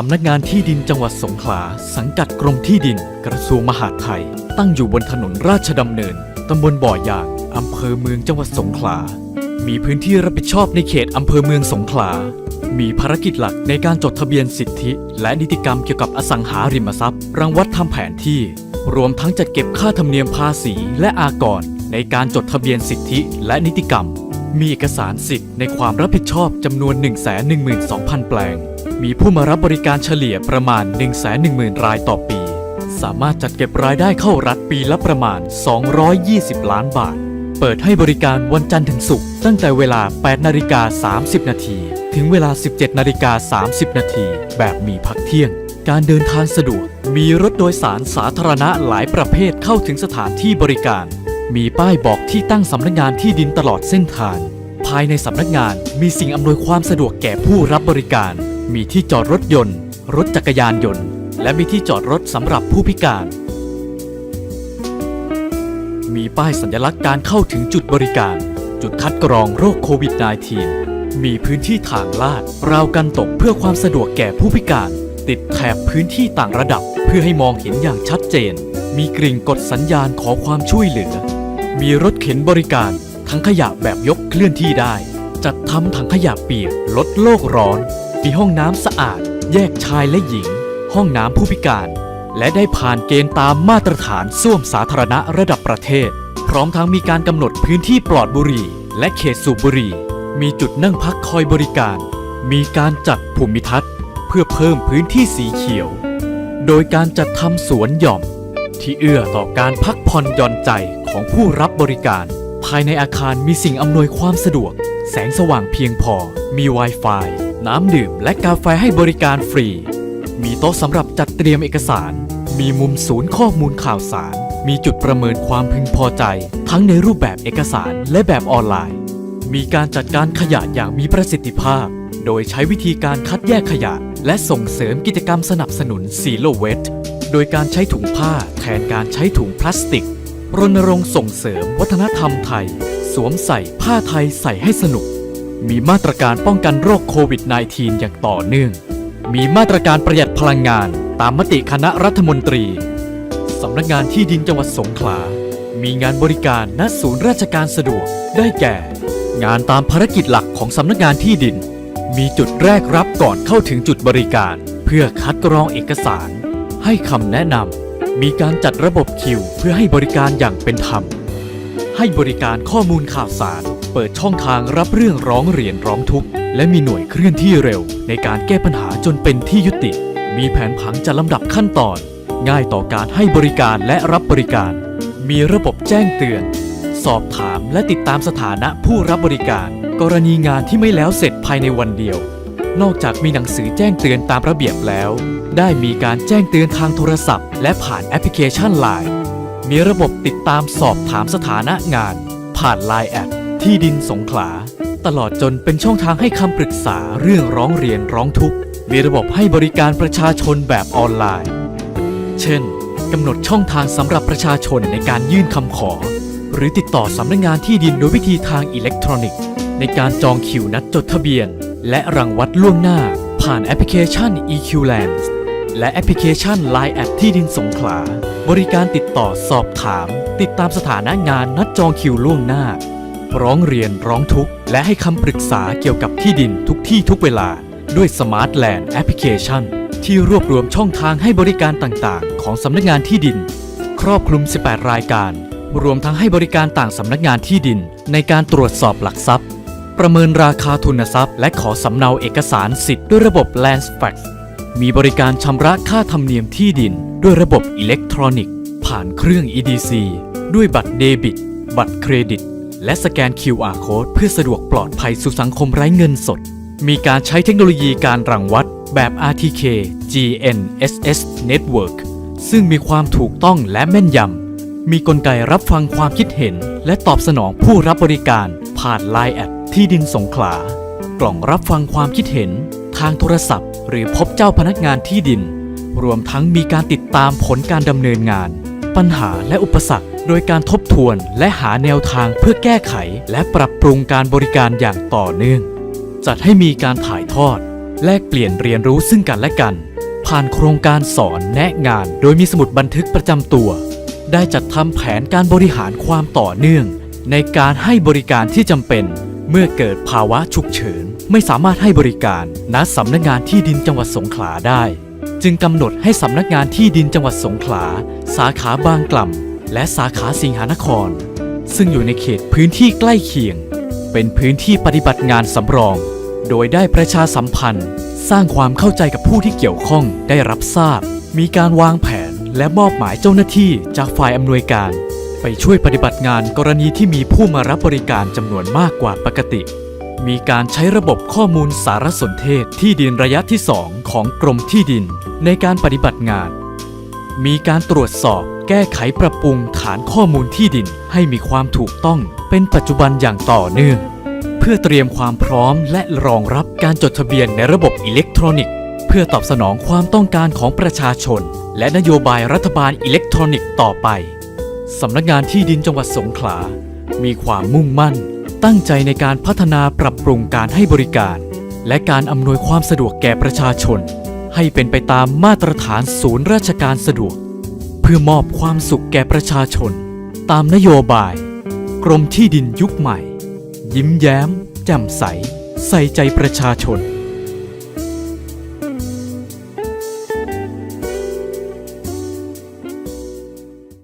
สำนักงานที่ดินจังหวัดสงขลา สังกัดกรมที่ดิน กระทรวงมหาดไทย ตั้งอยู่บนถนนราชดำเนิน ตำบลบ่อยาง อำเภอเมืองจังหวัดสงขลา มีพื้นที่รับผิดชอบในเขตอำเภอเมืองสงขลา มีภารกิจหลักในการจดทะเบียนสิทธิ และนิติกรรมเกี่ยวกับอสังหาริมทรัพย์รังวัดทำแผนที่ รวมทั้งจัดเก็บค่าธรรมเนียมภาษีและอากร ในการจดทะเบียนสิทธิและนิติกรรม มีเอกสารสิทธิ์ในความรับผิดชอบจำนวน 112,000 แปลง มีผู้มารับบริการเฉลี่ยประมาณ 110,000 รายต่อปี สามารถจัดเก็บรายได้เข้ารัฐปีละประมาณ 220 ล้านบาท เปิดให้บริการวันจันทร์ถึงศุกร์ตั้งแต่เวลา 8 นาฬิกา 30 นาทีถึงเวลา 17 นาฬิกา 30 นาทีแบบมีพักเที่ยง การเดินทางสะดวก มีรถโดยสารสาธารณะหลายประเภทเข้าถึงสถานที่บริการ มีป้ายบอกที่ตั้งสำนักงานที่ดินตลอดเส้นทาง ภายในสำนักงานมีสิ่งอำนวยความสะดวกแก่ผู้รับบริการ มีที่จอดรถยนต์ รถจักรยานยนต์ และมีที่จอดรถสำหรับผู้พิการ มีป้ายสัญลักษณ์การเข้าถึงจุดบริการ จุดคัดกรองโรคโควิด -19 มีพื้นที่ทางลาด ราวกันตกเพื่อความสะดวกแก่ผู้พิการ ติดแถบพื้นที่ต่างระดับ เพื่อให้มองเห็นอย่างชัดเจน มีกริ่งกดสัญญาณขอความช่วยเหลือ มีรถเข็นบริการ ทั้งขยะแบบยกเคลื่อนที่ได้ จัดทำถังขยะเปียกลดโลกร้อน มีห้องน้ำสะอาด แยกชายและหญิง ห้องน้ำผู้พิการ และได้ผ่านเกณฑ์ตามมาตรฐานส้วมสาธารณะระดับประเทศ พร้อมทั้งมีการกำหนดพื้นที่ปลอดบุหรี่ และเขตสูบบุหรี่ มีจุดนั่งพักคอยบริการ มีการจัดภูมิทัศน์ เพื่อเพิ่มพื้นที่สีเขียว โดยการจัดทำสวนหย่อม ที่เอื้อต่อการพักผ่อนหย่อนใจของผู้รับบริการ ภายในอาคารมีสิ่งอำนวยความสะดวก แสงสว่างเพียงพอ มี Wi-Fi น้ำดื่มและกาแฟให้บริการฟรี มีโต๊ะสำหรับจัดเตรียมเอกสาร มีมุมศูนย์ข้อมูลข่าวสาร มีจุดประเมินความพึงพอใจ ทั้งในรูปแบบเอกสารและแบบออนไลน์ มีการจัดการขยะอย่างมีประสิทธิภาพ โดยใช้วิธีการคัดแยกขยะ และส่งเสริมกิจกรรมสนับสนุนซีโลเวทโดยการใช้ถุงผ้าแทนการใช้ถุงพลาสติก รณรงค์ส่งเสริมวัฒนธรรมไทย สวมใส่ผ้าไทยใส่ให้สนุก มีมาตรการป้องกันโรคโควิด -19 อย่างต่อเนื่อง มีมาตรการประหยัดพลังงานตามมติคณะรัฐมนตรี สำนักงานที่ดินจังหวัดสงขลา มีงานบริการณศูนย์ราชการสะดวก ได้แก่ งานตามภารกิจหลักของสำนักงานที่ดิน มีจุดแรกรับก่อนเข้าถึงจุดบริการ เพื่อคัดกรองเอกสาร ให้คำแนะนำ มีการจัดระบบคิว เพื่อให้บริการอย่างเป็นธรรม ให้บริการข้อมูลข่าวสาร เปิดช่องทางรับเรื่องร้องเรียนร้องทุกข์ และมีหน่วยเคลื่อนที่เร็ว ในการแก้ปัญหาจนเป็นที่ยุติ มีแผนผังจัดลำดับขั้นตอน ง่ายต่อการให้บริการและรับบริการ มีระบบแจ้งเตือน สอบถามและติดตามสถานะผู้รับบริการ กรณีงานที่ไม่แล้วเสร็จภายในวันเดียว นอกจากมีหนังสือแจ้งเตือนตามระเบียบแล้ว ได้มีการแจ้งเตือนทางโทรศัพท์ และผ่านแอปพลิเคชัน Line มีระบบติดตามสอบถามสถานะงาน ผ่าน Line แอด ที่ดินสงขลา ตลอดจนเป็นช่องทางให้คำปรึกษาเรื่องร้องเรียนร้องทุกข์ มีระบบให้บริการประชาชนแบบออนไลน์ เช่นกำหนดช่องทางสำหรับประชาชนในการยื่นคำขอ หรือติดต่อสำนักงงานที่ดินโดยวิธีทางอิเล็กทรอนิกส์ ในการจองคิวนัดจดทะเบียน และรังวัดล่วงหน้า ผ่านแอปพลิเคชัน EQLand และแอปพลิเคชัน Line แอดที่ดินสงขลา บริการติดต่อสอบถาม ติดตามสถานะงานนัดจองคิวล่วงหน้า ร้องเรียนร้องทุกข์ และให้คำปรึกษาเกี่ยวกับที่ดินทุกที่ทุกเวลา ด้วย Smart Land Application ที่รวบรวมช่องทางให้บริการต่างๆ ของสำนักงานที่ดิน ครอบคลุม 18 รายการ รวมทั้งให้บริการต่างสำนักงานที่ดิน ในการตรวจสอบหลักทรัพย์ ประเมินราคาทุนทรัพย์ และขอสำเนาเอกสารสิทธิ์ด้วยระบบ Land Fax มีบริการชำระค่าธรรมเนียมที่ดิน ด้วยระบบอิเล็กทรอนิกส์ ผ่านเครื่อง EDC ด้วยบัตรเดบิต บัตรเครดิต และสแกน QR Code เพื่อสะดวกปลอดภัยสู่สังคมไร้เงินสด มีการใช้เทคโนโลยีการรังวัดแบบ RTK GNSS Network ซึ่งมีความถูกต้องและแม่นยำ มีกลไกรับฟังความคิดเห็น และตอบสนองผู้รับบริการ ผ่าน Line แอดที่ดินสงขลา กล่องรับฟังความคิดเห็น ทางโทรศัพท์ หรือพบเจ้าพนักงานที่ดิน รวมทั้งมีการติดตามผลการดำเนินงาน ปัญหาและอุปสรรค โดยการทบทวนและหาแนวทางเพื่อแก้ไข และปรับปรุงการบริการอย่างต่อเนื่อง จัดให้มีการถ่ายทอด แลกเปลี่ยนเรียนรู้ซึ่งกันและกัน ผ่านโครงการสอนแนะงาน โดยมีสมุดบันทึกประจำตัว ได้จัดทำแผนการบริหารความต่อเนื่อง ในการให้บริการที่จำเป็น เมื่อเกิดภาวะฉุกเฉิน ไม่สามารถให้บริการณสำนักงานที่ดินจังหวัดสงขลาได้ จึงกำหนดให้สำนักงานที่ดินจังหวัดสงขลา สาขาบางกล่ำและสาขาสิงหานคร ซึ่งอยู่ในเขตพื้นที่ใกล้เคียง เป็นพื้นที่ปฏิบัติงานสำรอง โดยได้ประชาสัมพันธ์ สร้างความเข้าใจกับผู้ที่เกี่ยวข้องได้รับทราบ มีการวางแผนและมอบหมายเจ้าหน้าที่จากฝ่ายอำนวยการ ไปช่วยปฏิบัติงานกรณีที่มีผู้มารับบริการจำนวนมากกว่าปกติมีการใช้ระบบข้อมูลสารสนเทศที่ดินระยะที่ 2 ของกรมที่ดิน ในการปฏิบัติงาน มีการตรวจสอบแก้ไขปรับปรุงฐานข้อมูลที่ดินให้มีความถูกต้องเป็นปัจจุบันอย่างต่อเนื่อง เพื่อเตรียมความพร้อมและรองรับการจดทะเบียนในระบบอิเล็กทรอนิกส์ เพื่อตอบสนองความต้องการของประชาชน และนโยบายรัฐบาลอิเล็กทรอนิกส์ต่อไปสำนักงานที่ดินจังหวัดสงขลา มีความมุ่งมั่น ตั้งใจในการพัฒนาปรับปรุงการให้บริการ และการอำนวยความสะดวกแก่ประชาชน ให้เป็นไปตามมาตรฐานศูนย์ราชการสะดวก เพื่อมอบความสุขแก่ประชาชน ตามนโยบาย กรมที่ดินยุคใหม่ ยิ้มแย้ม แจ่มใส ใส่ใจประชาชน